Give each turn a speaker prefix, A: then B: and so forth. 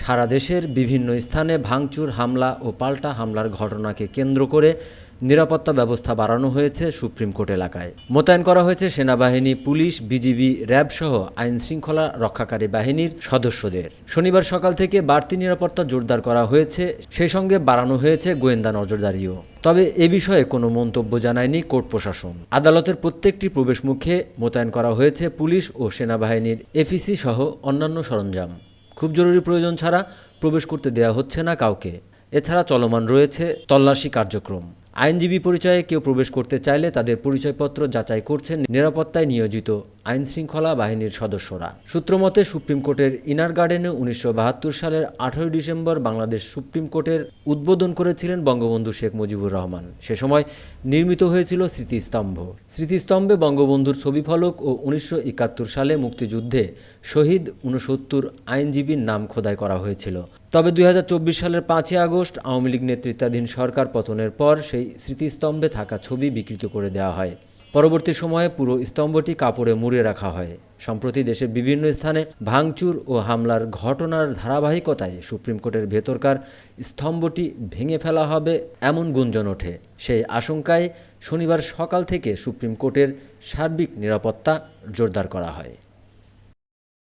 A: সারা দেশের বিভিন্ন স্থানে ভাঙচুর, হামলা ও পাল্টা হামলার ঘটনাকে কেন্দ্র করে নিরাপত্তা ব্যবস্থা বাড়ানো হয়েছে সুপ্রিম কোর্ট এলাকায়। মোতায়েন করা হয়েছে সেনাবাহিনী, পুলিশ, বিজিবি, র্যাব সহ আইন শৃঙ্খলা রক্ষাকারী বাহিনীর সদস্যদের। শনিবার সকাল থেকে বাড়তি নিরাপত্তা জোরদার করা হয়েছে, সেই সঙ্গে বাড়ানো হয়েছে গোয়েন্দা নজরদারিও। তবে এ বিষয়ে কোনো মন্তব্য জানায়নি কোর্ট প্রশাসন। আদালতের প্রত্যেকটি প্রবেশমুখে মোতায়েন করা হয়েছে পুলিশ ও সেনাবাহিনীর এফিসি সহ অন্যান্য সরঞ্জাম। খুব জরুরি প্রয়োজন ছাড়া প্রবেশ করতে দেয়া হচ্ছে না কাউকে। এছাড়া চলমান রয়েছে তল্লাশি কার্যক্রম। আইনজীবী পরিচয়ে কেউ প্রবেশ করতে চাইলে তাদের পরিচয়পত্র যাচাই করছেন নিরাপত্তায় নিয়োজিত আইন শৃঙ্খলা বাহিনীর সদস্যরা। সূত্রমতে, সুপ্রিম কোর্টের ইনার গার্ডেনে উনিশশো বাহাত্তর সালের আঠারোই ডিসেম্বর বাংলাদেশ সুপ্রিম কোর্টের উদ্বোধন করেছিলেন বঙ্গবন্ধু শেখ মুজিবুর রহমান। সে সময় নির্মিত হয়েছিল স্মৃতিস্তম্ভ। স্মৃতিস্তম্ভে বঙ্গবন্ধুর ছবি ফলক ও উনিশশো একাত্তর সালে মুক্তিযুদ্ধে শহীদ উনসত্তর আইনজীবীর নাম খোদাই করা হয়েছিল। তবে দুই হাজার চব্বিশ সালের পাঁচই আগস্ট আওয়ামী লীগ নেতৃত্বাধীন সরকার পতনের পর সেই স্মৃতিস্তম্ভে থাকা ছবি বিকৃত করে দেওয়া হয়। পরবর্তী সময়ে পুরো স্তম্ভটি কাপড়ে মুড়ে রাখা হয়। সম্প্রতি দেশের বিভিন্ন স্থানে ভাঙচুর ও হামলার ঘটনার ধারাবাহিকতায় সুপ্রিম কোর্টের ভেতরকার স্তম্ভটি ভেঙে ফেলা হবে এমন গুঞ্জন ওঠে। সেই আশঙ্কায় শনিবার সকাল থেকে সুপ্রিম কোর্টের সার্বিক নিরাপত্তা জোরদার করা হয়।